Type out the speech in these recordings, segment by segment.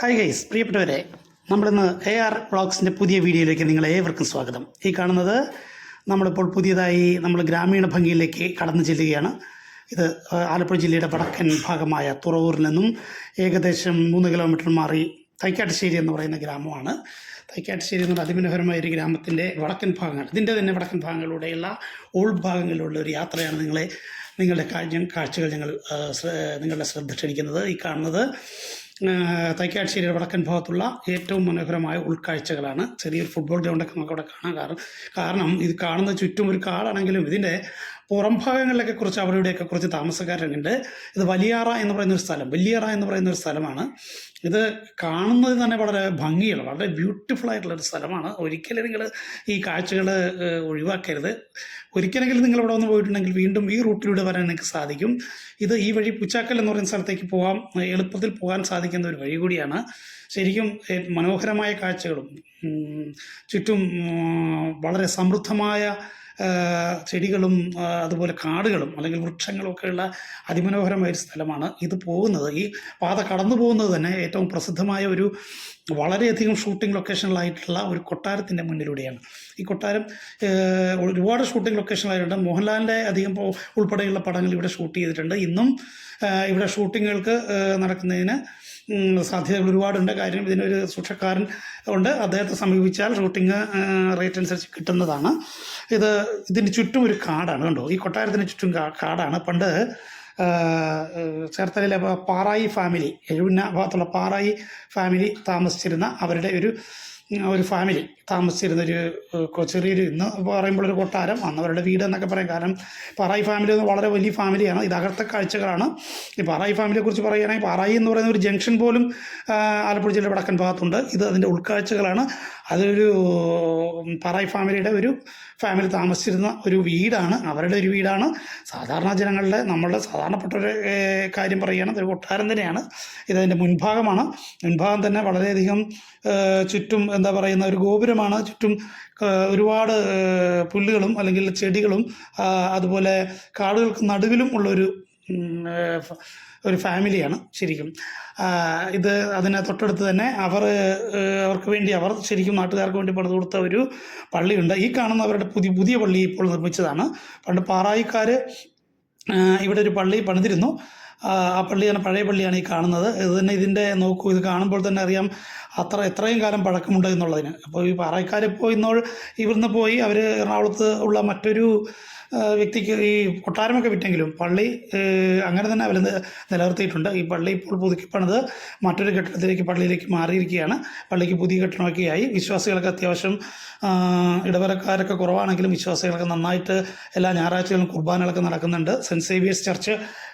Hi guys പ്രിയപ്പെട്ടവരെ നമ്മളിന്ന് A R വ്ളോഗ്സിന്റെ പുതിയ വീഡിയോയിലേക്ക് നിങ്ങളെ ഏവർക്കും സ്വാഗതം. ഈ കാണുന്നത് നമ്മളിപ്പോൾ പുതിയതായി നമ്മൾ ഗ്രാമീണ ഭംഗിയിലേക്ക് കടന്നു ചെല്ലുകയാണ്. ഇത് ആലപ്പുഴ ജില്ലയുടെ വടക്കൻ ഭാഗമായ തുറവൂരിൽ നിന്നും ഏകദേശം മൂന്ന് കിലോമീറ്റർ മാറി തൈക്കാട്ടുശ്ശേരി എന്ന് പറയുന്ന ഗ്രാമമാണ്. തൈക്കാട്ടുശ്ശേരി എന്നുള്ള അതിമനോഹരമായ ഒരു ഗ്രാമത്തിന്റെ വടക്കൻ ഭാഗങ്ങൾ. ഇതിന്റെ തന്നെ വടക്കൻ ഭാഗങ്ങളിലൂടെയുള്ള ഉൾഭാഗങ്ങളിലുള്ള ഒരു യാത്രയാണ് നിങ്ങളെ നിങ്ങളുടെ കാഴ്ച കാഴ്ചകൾ ഞങ്ങൾ നിങ്ങളുടെ ശ്രദ്ധ ക്ഷണിക്കുന്നത്. ഈ കാണുന്നത് ആ, തൈക്കാട്ടുശ്ശേരിയുടെ വടക്കൻ ഭാഗത്തുള്ള ഏറ്റവും മനോഹരമായ ഉൾക്കാഴ്ചകളാണ്. ചെറിയൊരു ഫുട്ബോൾ ഗ്രൗണ്ടൊക്കെ നമുക്ക് അവിടെ കാണാൻ കാരണം കാരണം ഇത് കാണുന്ന ചുറ്റും ഒരു കാടാണെങ്കിലും ഇതിന്റെ പുറം ഭാഗങ്ങളിലൊക്കെ കുറിച്ച് അവിടെ ഇവിടെയൊക്കെ കുറച്ച് താമസക്കാരുണ്ട് ഇത് വലിയാറ എന്ന് പറയുന്ന ഒരു സ്ഥലം. വലിയറ എന്ന് പറയുന്ന ഒരു സ്ഥലമാണ്. ഇത് കാണുന്നത് തന്നെ വളരെ ഭംഗിയുള്ള വളരെ ബ്യൂട്ടിഫുൾ ആയിട്ടുള്ള ഒരു സ്ഥലമാണ്. ഒരിക്കലും നിങ്ങൾ ഈ കാഴ്ചകൾ ഒഴിവാക്കരുത്. ഒരിക്കലെങ്കിലും നിങ്ങൾ ഇവിടെ വന്ന് പോയിട്ടുണ്ടെങ്കിൽ വീണ്ടും ഈ റൂട്ടിലൂടെ വരാൻ നിങ്ങൾക്ക് സാധിക്കും. ഇത് ഈ വഴി പുച്ചാക്കൽ എന്ന് പറയുന്ന സ്ഥലത്തേക്ക് പോകാം എളുപ്പത്തിൽ പോകാൻ സാധിക്കുന്ന ഒരു വഴി കൂടിയാണ്. ശരിക്കും മനോഹരമായ കാഴ്ചകളും ചുറ്റും വളരെ സമൃദ്ധമായ ചെടികളും അതുപോലെ കാടുകളും അല്ലെങ്കിൽ വൃക്ഷങ്ങളും ഒക്കെയുള്ള അതിമനോഹരമായ ഒരു സ്ഥലമാണ് ഇത് പോകുന്നത്. ഈ പാത കടന്നു പോകുന്നത് തന്നെ ഏറ്റവും പ്രസിദ്ധമായ ഒരു വളരെയധികം ഷൂട്ടിംഗ് ലൊക്കേഷനിലായിട്ടുള്ള ഒരു കൊട്ടാരത്തിന്റെ മുന്നിലൂടെയാണ്. ഈ കൊട്ടാരം ഒരുപാട് ഷൂട്ടിംഗ് ലൊക്കേഷനിലായിട്ടുണ്ട്. മോഹൻലാലിന്റെ അധികം ഉൾപ്പെടെയുള്ള പടങ്ങൾ ഇവിടെ ഷൂട്ട് ചെയ്തിട്ടുണ്ട്. ഇന്നും ഇവിടെ ഷൂട്ടിങ്ങുകൾക്ക് നടക്കുന്നതിന് സാധ്യതകൾ ഒരുപാടുണ്ട്. കാര്യം ഇതിനൊരു സൂക്ഷക്കാരൻ ഉണ്ട്. അദ്ദേഹത്തെ സമീപിച്ചാൽ ഷൂട്ടിംഗ് റേറ്റ് അനുസരിച്ച് കിട്ടുന്നതാണ്. ഇത് ഇതിന് ചുറ്റും ഒരു കാടാണ്. കണ്ടോ? ഈ കൊട്ടാരത്തിന് ചുറ്റും കാടാണ്. പണ്ട് ചേർത്തലയിലെ പാറായി ഫാമിലി എഴുവിന ഭാഗത്തുള്ള പാറായി ഫാമിലി താമസിച്ചിരുന്ന അവരുടെ ഒരു ഒരു ഫാമിലി. താമസിച്ചിരുന്ന ഒരു ഏഹ്, കൊ- ചെറിയൊരു ഇന്ന് പറയുമ്പോൾ ഒരു കൊട്ടാരം അന്നവരുടെ വീട് എന്നൊക്കെ പറയാം. കാരണം പാറായി ഫാമിലി എന്ന് വളരെ വലിയ ഫാമിലിയാണ്. ഇത് അകർത്ത കാഴ്ചകളാണ്. ഈ പാറായി ഫാമിലിയെ കുറിച്ച് പറയുകയാണെങ്കിൽ പാറായി എന്ന് പറയുന്ന ഒരു ജംഗ്ഷൻ പോലും ആലപ്പുഴ ജില്ലയുടെ വടക്കൻ ഭാഗത്തുണ്ട്. ഇത് അതിന്റെ ഉൾക്കാഴ്ചകളാണ്. അതൊരു പാറായി ഫാമിലിയുടെ ഒരു ഫാമിലി താമസിച്ചിരുന്ന ഒരു വീടാണ്. അവരുടെ ഒരു വീടാണ്. സാധാരണ ജനങ്ങളുടെ നമ്മളുടെ സാധാരണപ്പെട്ട ഒരു കാര്യം പറയുകയാണെങ്കിൽ ഒരു കൊട്ടാരം തന്നെയാണ്. ഇതതിന്റെ മുൻഭാഗമാണ്. മുൻഭാഗം തന്നെ വളരെയധികം ചുറ്റും എന്താ പറയുന്ന ഒരു ഗോപുരമാണ് ചുറ്റും ഒരുപാട് പുല്ലുകളും അല്ലെങ്കിൽ ചെടികളും അതുപോലെ കാടുകൾക്ക് നടുവിലും ഉള്ളൊരു ഒരു ഫാമിലിയാണ് ശരിക്കും. ഇത് അതിനെ തൊട്ടടുത്ത് തന്നെ അവർ അവർക്ക് വേണ്ടി അവർ ശരിക്കും നാട്ടുകാർക്ക് വേണ്ടി പണിത് കൊടുത്ത ഒരു പള്ളിയുണ്ട്. ഈ കാണുന്ന അവരുടെ പുതിയ പുതിയ പള്ളി ഇപ്പോൾ നിർമ്മിച്ചതാണ്. പണ്ട് പാറായിക്കാർ ഇവിടെ ഒരു പള്ളി പണിതിരുന്നു. ആ പള്ളിയാണ് പഴയ പള്ളിയാണ് ഈ കാണുന്നത്. ഇത് തന്നെ ഇതിന്റെ നോക്കൂ ഇത് കാണുമ്പോൾ തന്നെ അറിയാം. അത്ര എത്രയും കാലം പഴക്കമുണ്ട് എന്നുള്ളതിന്. അപ്പോൾ ഈ പാറയ്ക്കാരിപ്പോൾ ഇന്നോൾ ഇവിടുന്ന് പോയി അവർ എറണാകുളത്ത് ഉള്ള മറ്റൊരു വ്യക്തിക്ക് ഈ കൊട്ടാരമൊക്കെ വിറ്റെങ്കിലും പള്ളി അങ്ങനെ തന്നെ അവർ നിലനിർത്തിയിട്ടുണ്ട്. ഈ പള്ളി ഇപ്പോൾ പുതുക്കി പണിത് മറ്റൊരു കെട്ടിടത്തിലേക്ക് പള്ളിയിലേക്ക് മാറിയിരിക്കുകയാണ്. പള്ളിക്ക് പുതിയ കെട്ടിടമൊക്കെ ആയി വിശ്വാസികൾക്ക് അത്യാവശ്യം ഇടവരക്കാരൊക്കെ കുറവാണെങ്കിലും വിശ്വാസികൾക്ക് നന്നായിട്ട് എല്ലാ ഞായറാഴ്ചകളും കുർബാനകളൊക്കെ നടക്കുന്നുണ്ട്. സെന്റ് സേവിയേഴ്സ് ചർച്ച്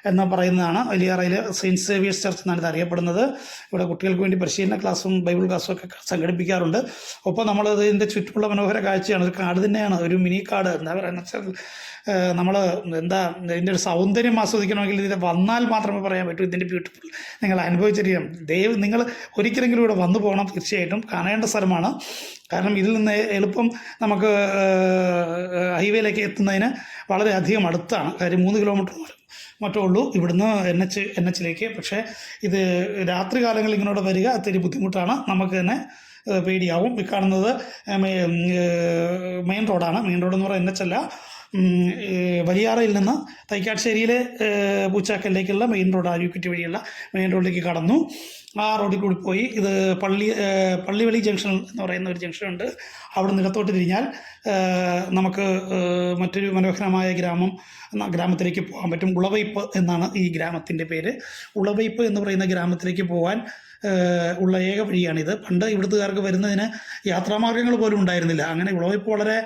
എന്ന് പറയുന്നതാണ് വലിയറയിൽ സെയിന്റ് സേവിയേഴ്സ് ചർച്ച് എന്നാണ് ഇത് അറിയപ്പെടുന്നത്. ഇവിടെ കുട്ടികൾക്ക് വേണ്ടി പരിശീലന ക്ലാസ്സും ബൈബിൾ ക്ലാസ്സും ഒക്കെ സംഘടിപ്പിക്കാറുണ്ട്. ഒപ്പം നമ്മൾ ഇതിന്റെ ചുറ്റുമുള്ള മനോഹര കാഴ്ചയാണ്. ഒരു കാട് തന്നെയാണ്. ഒരു മിനി കാട്. എന്താ പറയുക നമ്മൾ എന്താ ഇതിന്റെ ഒരു സൗന്ദര്യം ആസ്വദിക്കണമെങ്കിൽ ഇതിൽ വന്നാൽ മാത്രമേ പറയാൻ പറ്റൂ. ഇതിന്റെ ബ്യൂട്ടിഫുൾ നിങ്ങൾ അനുഭവിച്ചറിയാം ദൈവം നിങ്ങൾ ഒരിക്കലെങ്കിലും ഇവിടെ വന്നു പോകണം. തീർച്ചയായിട്ടും കാണേണ്ട സ്ഥലമാണ്. കാരണം ഇതിൽ നിന്ന് എളുപ്പം നമുക്ക് ഹൈവേയിലേക്ക് എത്തുന്നതിന് വളരെയധികം അടുത്താണ്. കാര്യം മൂന്ന് കിലോമീറ്റർ മറ്റേ ഉള്ളൂ. ഇവിടുന്ന് എൻ എച്ച് എൻ എച്ചിലേക്ക് പക്ഷേ ഇത് രാത്രി കാലങ്ങളിൽ ഇങ്ങോട്ട് വരിക ഒത്തിരി ബുദ്ധിമുട്ടാണ്. നമുക്ക് തന്നെ പേടിയാവും. ഈ കാണുന്നത് മെയിൻ റോഡാണ്. മെയിൻ റോഡ് എന്ന് എൻ എച്ച് അല്ല. വലിയാറയിൽ നിന്ന് തൈക്കാട്ടുശ്ശേരിയിലെ ഏഹ്, പൂച്ചാക്കലിലേക്കുള്ള മെയിൻ റോഡ് ആര്യൂക്കുറ്റി വഴിയുള്ള മെയിൻ റോഡിലേക്ക് കടന്നു. ആ റോഡിൽ കൂടി പോയി. ഇത് പള്ളി പള്ളിവെളി ജംഗ്ഷൻ എന്ന് പറയുന്ന ഒരു ജംഗ്ഷനുണ്ട് അവിടെ നിലത്തോട്ട് തിരിഞ്ഞാൽ നമുക്ക് മറ്റൊരു മനോഹരമായ ഗ്രാമം ഗ്രാമത്തിലേക്ക് പോകാൻ പറ്റും. ഉളവയ്പ്പ് എന്നാണ് ഈ ഗ്രാമത്തിന്റെ പേര്. ഉളവയ്പ്പ് എന്ന് പറയുന്ന ഗ്രാമത്തിലേക്ക് പോകാൻ ഉള്ള ഏക വഴിയാണിത്. പണ്ട് ഇവിടുത്തുകാർക്ക് വരുന്നതിന് യാത്രാമാർഗങ്ങൾ പോലും ഉണ്ടായിരുന്നില്ല. അങ്ങനെ ഉളവയ്പ്പ് വളരെ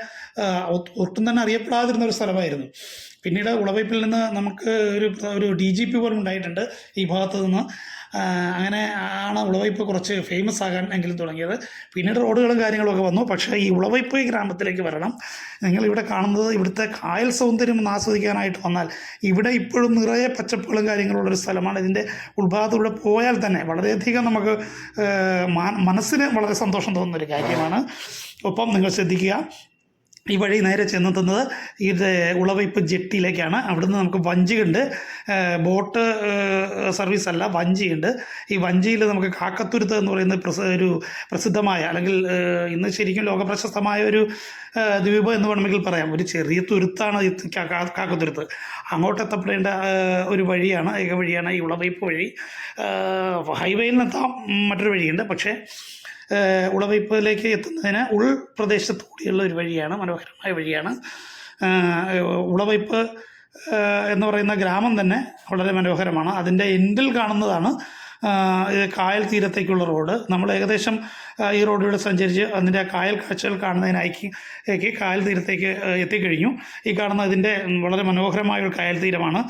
ഒട്ടും തന്നെ അറിയപ്പെടാതിരുന്ന ഒരു സ്ഥലമായിരുന്നു. പിന്നീട് ഉളവയ്പ്പിൽ നിന്ന് നമുക്ക് ഒരു ഒരു ഡി ജി പി പോലും ഉണ്ടായിട്ടുണ്ട് ഈ ഭാഗത്ത് നിന്ന് അങ്ങനെ ആണ് ഉളവയ്പ്പ് കുറച്ച് ഫേമസ് ആകാൻ എങ്കിലും തുടങ്ങിയത്. പിന്നീട് റോഡുകളും കാര്യങ്ങളൊക്കെ വന്നു. പക്ഷേ ഈ ഉളവയ്പ്പ് ഗ്രാമത്തിലേക്ക് വരണം. നിങ്ങൾ ഇവിടെ കാണുന്നത് ഇവിടുത്തെ കായൽ സൗന്ദര്യം ഒന്ന് ആസ്വദിക്കാനായിട്ട് വന്നാൽ ഇവിടെ ഇപ്പോഴും നിറയെ പച്ചപ്പുകളും കാര്യങ്ങളുള്ള ഒരു സ്ഥലമാണ്. ഇതിന്റെ ഉൾഭാഗത്തൂടെ പോയാൽ തന്നെ വളരെയധികം നമുക്ക് മനസ്സിന് വളരെ സന്തോഷം തോന്നുന്ന ഒരു കാര്യമാണ്. ഒപ്പം നിങ്ങൾ ശ്രദ്ധിക്കുക ഈ വഴി നേരെ ചെന്നെത്തുന്നത് ഇത് ഉളവയ്പ്പ് ജെട്ടിയിലേക്കാണ്. അവിടുന്ന് നമുക്ക് വഞ്ചിയുണ്ട്. ബോട്ട് സർവീസ് അല്ല വഞ്ചിയുണ്ട്. ഈ വഞ്ചിയിൽ നമുക്ക് കാക്കത്തുരുത്ത് എന്ന് പറയുന്ന ഒരു പ്രസിദ്ധമായ അല്ലെങ്കിൽ ഇന്ന് ശരിക്കും ലോകപ്രശസ്തമായ ഒരു ദ്വീപ് എന്ന് വേണമെങ്കിൽ പറയാം. ഒരു ചെറിയ തുരുത്താണ് ഈ കാക്കത്തുരുത്ത്. അങ്ങോട്ട് എത്തപ്പെടേണ്ട ഒരു വഴിയാണ് ഏക വഴിയാണ് ഈ ഉളവയ്പ്പ് വഴി. ഹൈവേയിൽ നിന്നെത്താം മറ്റൊരു വഴിയുണ്ട്. പക്ഷേ ഉളവയ്പ്പിലേക്ക് എത്തുന്നതിന് ഉൾപ്രദേശത്ത് കൂടിയുള്ള ഒരു വഴിയാണ് മനോഹരമായ വഴിയാണ്. ഉളവയ്പ്പ് എന്ന് പറയുന്ന ഗ്രാമം തന്നെ വളരെ മനോഹരമാണ്. അതിന്റെ എൻഡിൽ കാണുന്നതാണ് കായൽ തീരത്തേക്കുള്ള റോഡ്. നമ്മൾ ഏകദേശം ഈ റോഡിലൂടെ സഞ്ചരിച്ച് അതിന്റെ കായൽ കാഴ്ചകൾ കാണുന്നതിനായിക്ക് കായൽ തീരത്തേക്ക് എത്തിക്കഴിഞ്ഞു. ഈ കാണുന്ന ഇതിന്റെ വളരെ മനോഹരമായ ഒരു കായൽ തീരമാണ്.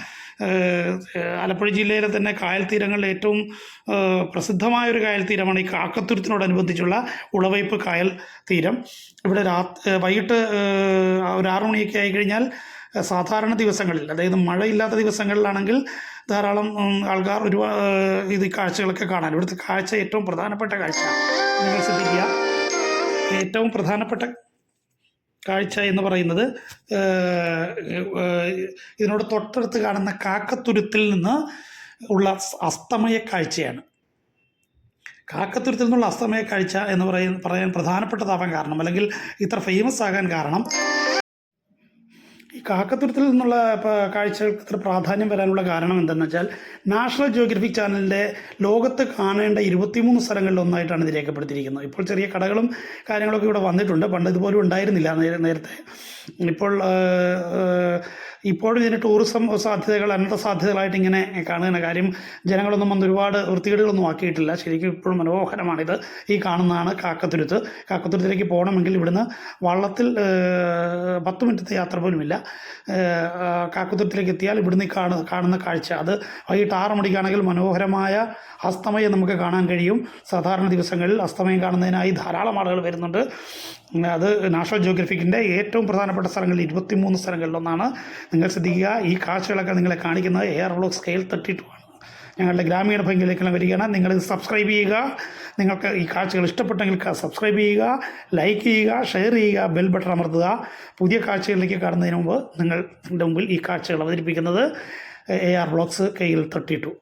ആലപ്പുഴ ജില്ലയിലെ തന്നെ കായൽ തീരങ്ങളിൽ ഏറ്റവും പ്രസിദ്ധമായ ഒരു കായൽ തീരമാണ് ഈ കാക്കത്തുരുത്തിനോടനുബന്ധിച്ചുള്ള ഉളവയ്പ്പ് കായൽ തീരം. ഇവിടെ രാ വൈകിട്ട് ഒരു ആറു മണിയൊക്കെ ആയി കഴിഞ്ഞാൽ ഏഹ് സാധാരണ ദിവസങ്ങളിൽ അതായത് മഴയില്ലാത്ത ദിവസങ്ങളിലാണെങ്കിൽ ധാരാളം ആൾക്കാർ ഒരു ഇത് കാഴ്ചകളൊക്കെ കാണാൻ. ഇവിടുത്തെ കാഴ്ച ഏറ്റവും പ്രധാനപ്പെട്ട കാഴ്ച നിങ്ങൾ ശ്രദ്ധിക്കുക. ഏറ്റവും പ്രധാനപ്പെട്ട കാഴ്ച എന്ന് പറയുന്നത് ഇതിനോട് തൊട്ടടുത്ത് കാണുന്ന കാക്കത്തുരുത്തിൽ നിന്ന് ഉള്ള അസ്തമയ കാഴ്ചയാണ്. കാക്കത്തുരുത്തിൽ നിന്നുള്ള അസ്തമയ കാഴ്ച എന്ന് പറയുന്ന പറയാൻ പ്രധാനപ്പെട്ടതാവാൻ കാരണം അല്ലെങ്കിൽ ഇത്ര ഫേമസ് ആകാൻ കാരണം ഈ കാക്കത്തുരുത്തിൽ നിന്നുള്ള കാഴ്ചകൾക്ക് ഇത്ര പ്രാധാന്യം വരാനുള്ള കാരണം എന്തെന്ന് വെച്ചാൽ നാഷണൽ ജിയോഗ്രഫിക് ചാനലിന്റെ ലോകത്ത് കാണേണ്ട ഇരുപത്തിമൂന്ന് സ്ഥലങ്ങളിൽ ഒന്നായിട്ടാണ് ഇത് രേഖപ്പെടുത്തിയിരിക്കുന്നത്. ഇപ്പോൾ ചെറിയ കടകളും കാര്യങ്ങളൊക്കെ ഇവിടെ വന്നിട്ടുണ്ട്. പണ്ട് ഇതുപോലും ഉണ്ടായിരുന്നില്ല നേരത്തെ. ഇപ്പോൾ ഇപ്പോഴും ഇതിന് ടൂറിസം സാധ്യതകൾ അനന്ത സാധ്യതകളായിട്ട് ഇങ്ങനെ കാണുന്ന കാര്യം ജനങ്ങളൊന്നും വന്ന് ഒരുപാട് വൃത്തികേടുകളൊന്നും ആക്കിയിട്ടില്ല. ശരിക്കും ഇപ്പോഴും മനോഹരമാണിത്. ഈ കാണുന്നതാണ് കാക്കത്തുരുത്ത്. കാക്കത്തുരുത്തിലേക്ക് പോകണമെങ്കിൽ ഇവിടുന്ന് വള്ളത്തിൽ പത്ത് മിനിറ്റത്തെ യാത്ര പോലുമില്ല. കാക്കത്തുരുത്തിലേക്ക് എത്തിയാൽ ഇവിടുന്ന് കാണുന്ന കാണുന്ന കാഴ്ച. അത് വൈകിട്ട് ആറ് മണിക്കാണെങ്കിൽ മനോഹരമായ അസ്തമയം നമുക്ക് കാണാൻ കഴിയും. സാധാരണ ദിവസങ്ങളിൽ അസ്തമയം കാണുന്നതിനായി ധാരാളം ആളുകൾ വരുന്നുണ്ട്. അത് നാഷണൽ ജോഗ്രഫിക്കിന്റെ ഏറ്റവും പ്രധാനപ്പെട്ട സ്ഥലങ്ങളിൽ ഇരുപത്തിമൂന്ന് സ്ഥലങ്ങളിലൊന്നാണ്. നിങ്ങൾ ശ്രദ്ധിക്കുക ഈ കാഴ്ചകളൊക്കെ നിങ്ങളെ കാണിക്കുന്നത് air block scale thirty two ആണ് ഞങ്ങളുടെ ഗ്രാമീണ ഭംഗിയിലേക്കുള്ള വരികയാണ്. നിങ്ങൾ സബ്സ്ക്രൈബ് ചെയ്യുക. നിങ്ങൾക്ക് ഈ കാഴ്ചകൾ ഇഷ്ടപ്പെട്ടെങ്കിൽ സബ്സ്ക്രൈബ് ചെയ്യുക ലൈക്ക് ചെയ്യുക ഷെയർ ചെയ്യുക ബെൽ ബട്ടൺ അമർത്തുക. പുതിയ കാഴ്ചകളിലേക്ക് കാണുന്നതിന് മുമ്പ് നിങ്ങളുടെ മുമ്പിൽ ഈ കാഴ്ചകൾ അവതരിപ്പിക്കുന്നത് A R block scale thirty two